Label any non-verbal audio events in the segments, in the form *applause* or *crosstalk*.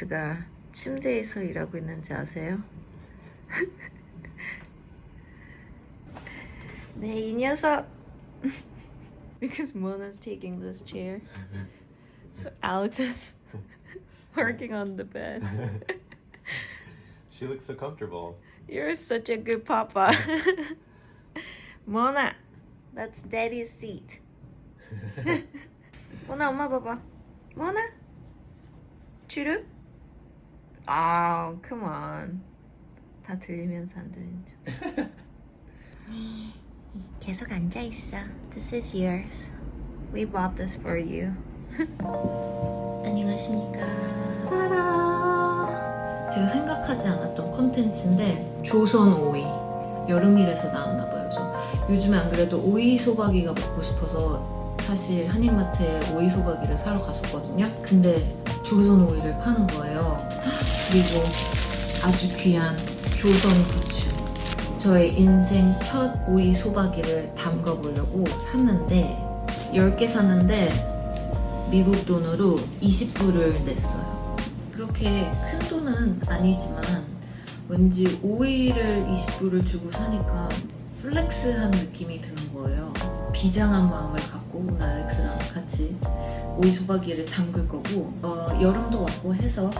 왜 알렉스가 침대에서 일하고 있는지 아세요? *laughs* 네, 이 녀석. *laughs* Because Mona's taking this chair. Alex is *laughs* working on the bed. she looks so comfortable. You're such a good papa. Mona, that's daddy's seat. Mona, 엄마 봐봐. Mona? 주르? 아, come on. 다 들리면서 안 들리는 척. *laughs* 계속 앉아 있어. This is yours. We bought this for you. *laughs* 안녕하십니까. 짜라. 제가 생각하지 않았던 컨텐츠인데 조선 오이 여름일에서 나왔나 봐요. 그래서 요즘에 안 그래도 오이 소박이가 먹고 싶어서 사실 한인마트에 오이 소박이를 사러 갔었거든요. 근데 조선 오이를 파는 거예요. 그리고 아주 귀한 조선 부추. 저의 인생 첫 오이 소박이를 담가 보려고 샀는데 10개 샀는데 미국 돈으로 20불을 냈어요. 그렇게 큰 돈은 아니지만 왠지 오이를 20불을 주고 사니까 플렉스한 느낌이 드는 거예요. 비장한 마음을 갖고 오늘 알렉스랑 같이 오이 소박이를 담글 거고 어, 여름도 왔고 해서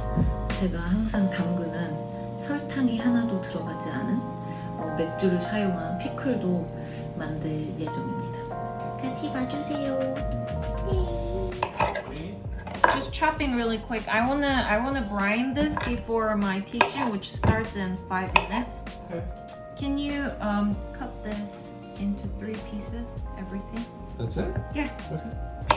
제가 항상 담그는 설탕이 하나도 들어가지 않은 어, 맥주를 사용한 피클도 만들 예정입니다. 같이 봐주세요. Just chopping really quick. I wanna I wanna brine this before my teaching, which starts in five minutes. Okay. Can you um, cut this into three pieces? Everything? That's it? Yeah. Okay.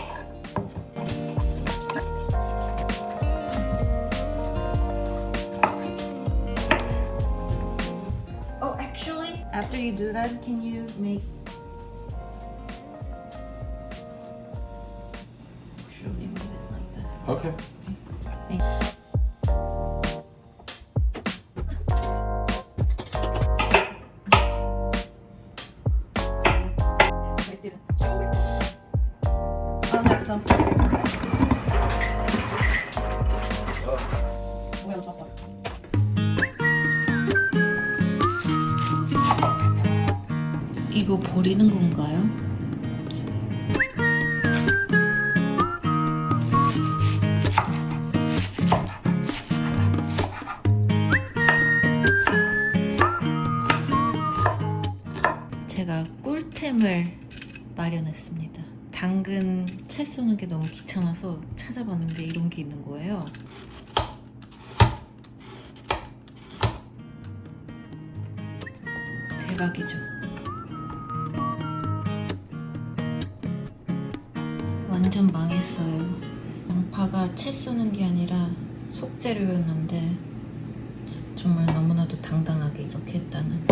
After you do that, can you make? Actually, move it like this. Okay. 이거 버리는 건가요? 제가 꿀템을 마련했습니다. 당근 채 쏘는 게 너무 귀찮아서 찾아봤는데 이런 게 있는 거예요. 대박이죠. 완전 망했어요. 양파가 채 쏘는 게 아니라 속재료였는데 정말 너무나도 당당하게 이렇게 했다는.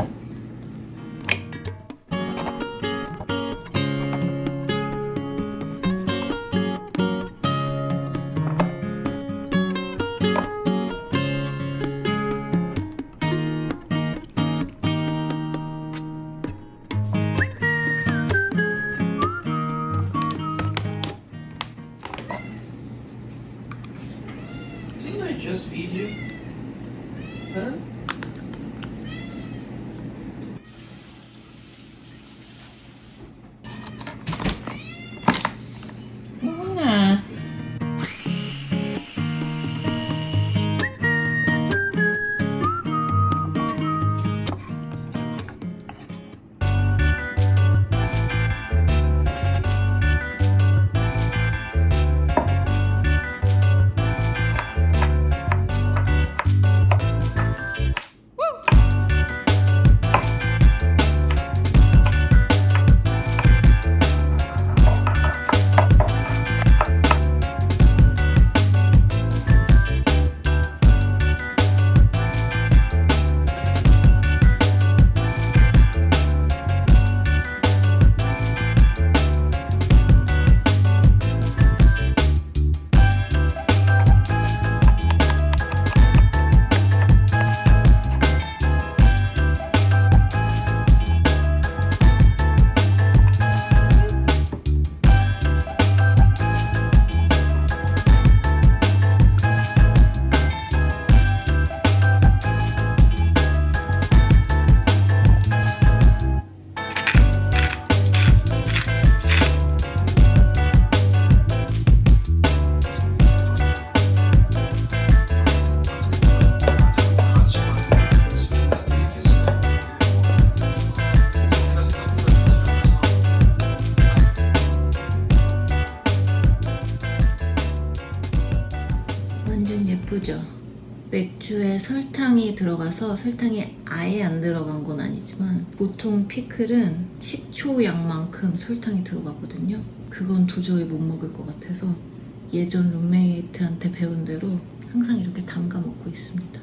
예쁘죠? 맥주에 설탕이 들어가서 설탕이 아예 안 들어간 건 아니지만 보통 피클은 식초 양만큼 설탕이 들어가거든요. 그건 도저히 못 먹을 것 같아서 예전 룸메이트한테 배운 대로 항상 이렇게 담가 먹고 있습니다.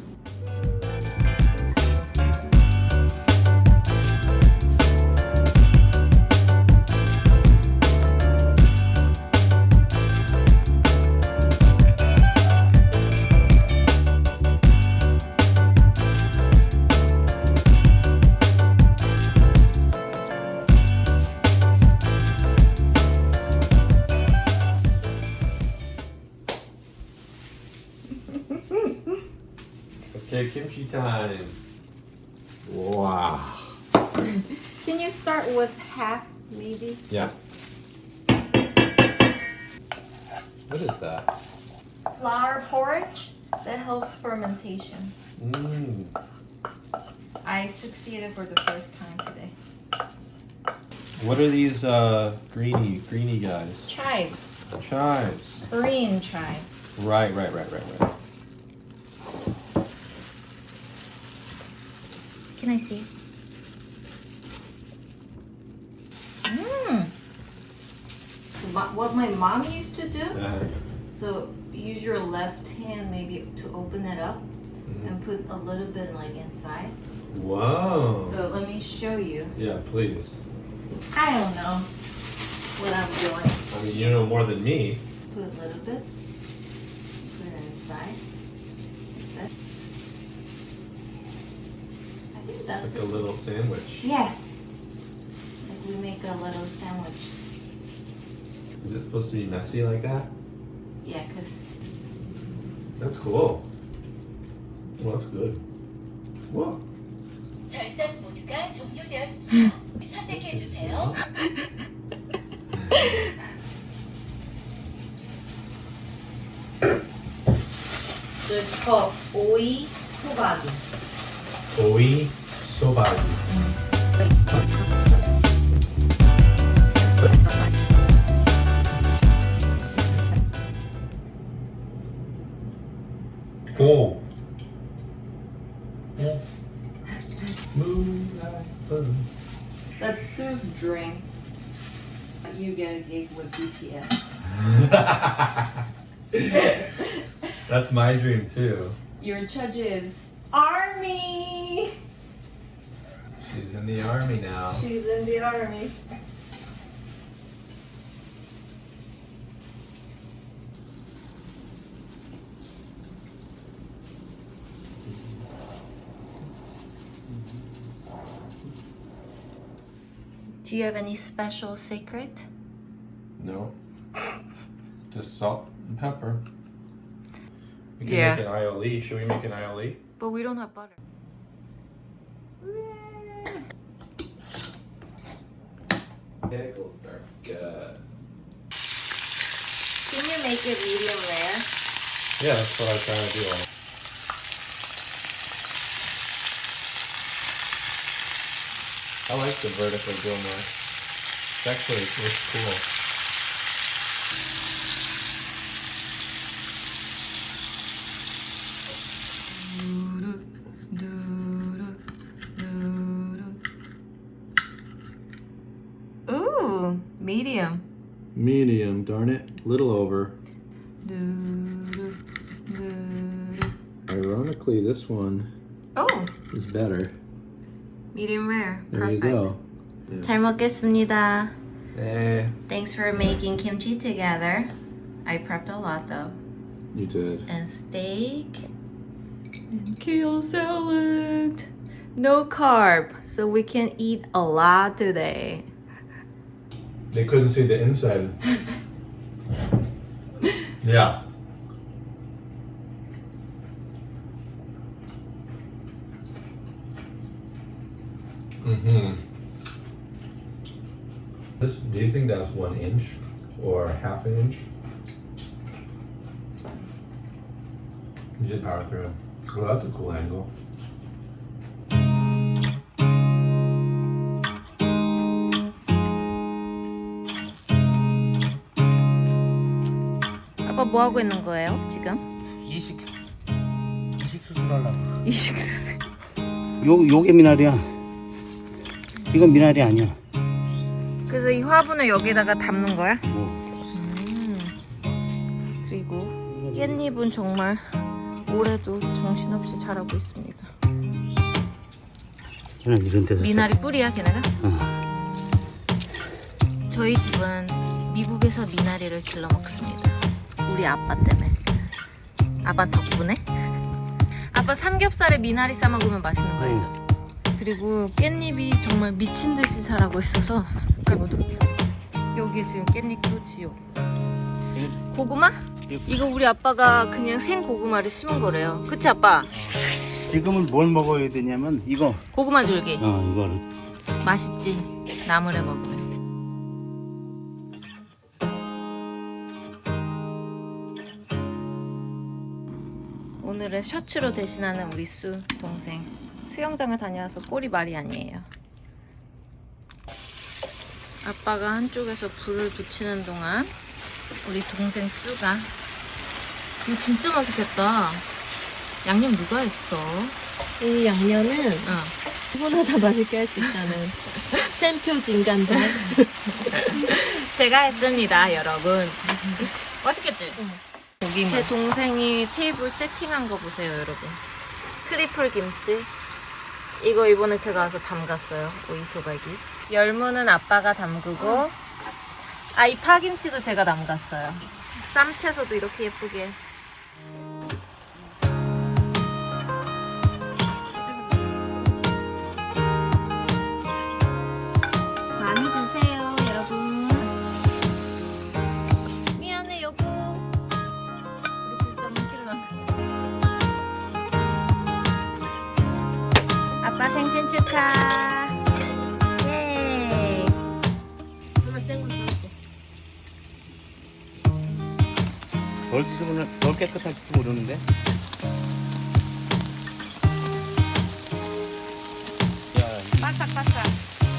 Time. Wow. *laughs* Can you start with half, maybe? Yeah. What is that? Flour porridge that helps fermentation. Mmm. I succeeded for the first time today. What are these uh greeny greeny guys? Chives, Chives. Korean chives. Right, right, right, right, right. Can I see? Mmm. What my mom used to do. Uh, So use your left hand maybe to open it up Mhm. and put a little bit like inside. Wow. So let me show you. yeah, please. I don't know what I'm doing. I mean, you know more than me. Put a little bit. Put it inside. Like that I think that's Like it. a little sandwich. Yeah. Like we make a little sandwich. Is it supposed to be messy like that? Yeah, cause That's cool. Well, that's good. Whoa. 절전 모드가 종료되었습니다. 선택해 주세요. so it's called 오이 소바기. 오이 selvagem. Oh. That's Sue's dream. You get a gig with BTS. *laughs* That's my dream too. Your judge is Army. She's in the army now. She's in the army. Do you have any special secret? No. *laughs* Just salt and pepper. We can Yeah. make an aioli. Should we make an aioli? But we don't have butter. Pickles are good. Can you make it medium rare? Yeah, that's what I was trying to do. I like the vertical grill more. It's actually it looks cool. one Oh, is better. medium rare. There Perfect. you go. 잘 먹겠습니다. Eh, Thanks for making kimchi together. I prepped a lot though. you did. And steak. And kale salad. No carb, so we can eat a lot today. They couldn't see the inside. *laughs* yeah. Mm-hmm. This, do you think that's one inch or half an inch? You did power through. Well, that's a cool angle. 아빠 뭐 하고 있는 거예요 지금? 이식. 풀하려고. 이식수세. 요 요게 미나리야. 이건 미나리 아니야. 그래서 이 화분을 여기다가 담는 거야? 뭐. 음. 그리고 깻잎은 정말 올해도 정신없이 자라고 있습니다. 그냥 이런 데서. 미나리 뿌리야 걔네가? 어. 저희 집은 미국에서 미나리를 길러 먹습니다. 우리 아빠 때문에. 아빠 덕분에. 아빠 삼겹살에 미나리 싸 먹으면 맛있는 거 알죠? 그리고 깻잎이 정말 미친 듯이 자라고 있어서 그리고도 여기 지금 깻잎도 지요. 고구마? 이거 우리 아빠가 그냥 생 고구마를 심은 거래요. 그치 아빠? 지금은 뭘 먹어야 되냐면 이거. 고구마 줄기. 어 이거를. 맛있지 나물에 먹으면 오늘은 셔츠로 대신하는 우리 수 동생 수영장을 다녀와서 꼴이 말이 아니에요 아빠가 한쪽에서 불을 붙이는 동안 우리 동생 수가 이거 진짜 맛있겠다 양념 누가 했어? 이 양념은 어. 누구나 다 맛있게 할 수 있다는 *laughs* 샘표 진간장. *laughs* 제가 했습니다, 여러분. 맛있겠지? 제 동생이 테이블 세팅한 거 보세요, 여러분. 트리플 김치. 이거 이번에 제가 와서 담갔어요, 오이소박이. 열무는 아빠가 담그고, 아, 이 파김치도 제가 담갔어요. 쌈채소도 이렇게 예쁘게. 아빠 생신 축하. 예. 하나 생거 사올게. 덜 씻으면 덜 깨끗하게 모르는데. 야, 바삭바삭.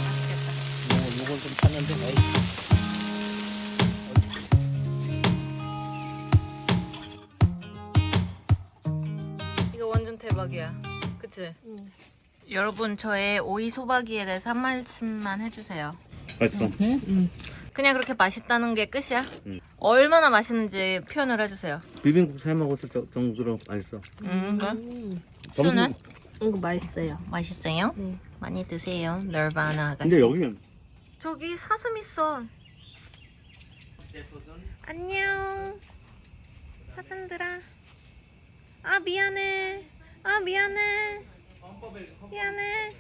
맛있겠다. 이거 이걸 좀 샀는데. 에이. 이거 완전 대박이야. 그치? 응. 여러분, 저의 오이 소박이에 대해서 한 말씀만 해주세요. 맛있어. 그냥 그렇게 맛있다는 게 끝이야? 응. 얼마나 맛있는지 표현을 해주세요. 비빔국수 해 먹었을 정- 정도로 맛있어. 음, 음, 수는? 이거 맛있어요. 맛있어요? 네. 많이 드세요. 널바나 아가씨. 근데 여기는 저기 사슴 있어. 안녕. 사슴들아. 아 미안해. 아 미안해. 미안해.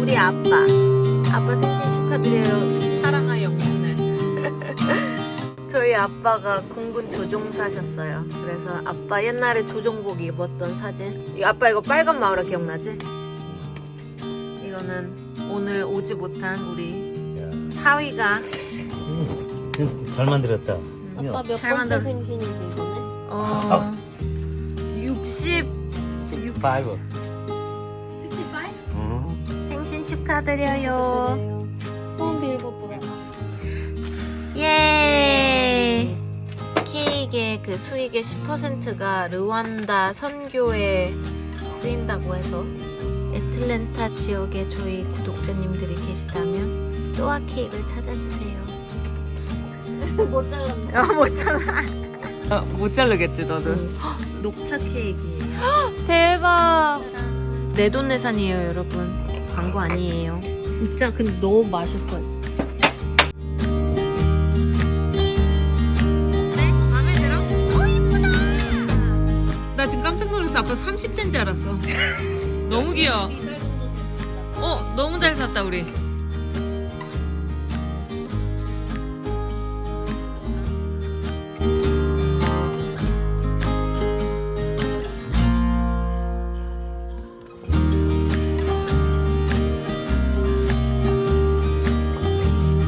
우리 아빠. 아빠 생신 축하드려요. 사랑하 영혼을. *laughs* 저희 아빠가 공군 조종사셨어요. 그래서 아빠 옛날에 조종복 입었던 사진. 이 아빠 이거 빨간 마을아 기억나지? 이거는 오늘 오지 못한 우리 사위가 잘 만들었다. 아빠 몇 잘 번째 만들었어. 생신이지 이번에? 어 60 파이브. 65? 어. 생신 축하드려요. 소원 빌고 불어. 예. 케이크의 그 수익의 10%가 르완다 선교에 쓰인다고 해서 애틀랜타 지역에 저희 구독자님들이 계시다면 또아 케이크를 찾아주세요. *laughs* 못 잘랐네. 아, 못 잘라. 못 자르겠지, 너도. *gasps* 녹차 케이크예요. *gasps* 대박. 내돈내산이에요, 여러분. 광고 아니에요. 진짜 근데 너무 맛있어요. 네? 마음에 들어? 어, 이쁘다. 나 지금 깜짝 놀랐어. 아빠 30대인 줄 알았어. *laughs* 너무 귀여워. 이살 정도 됩니다. 어, 너무 잘 샀다, 우리.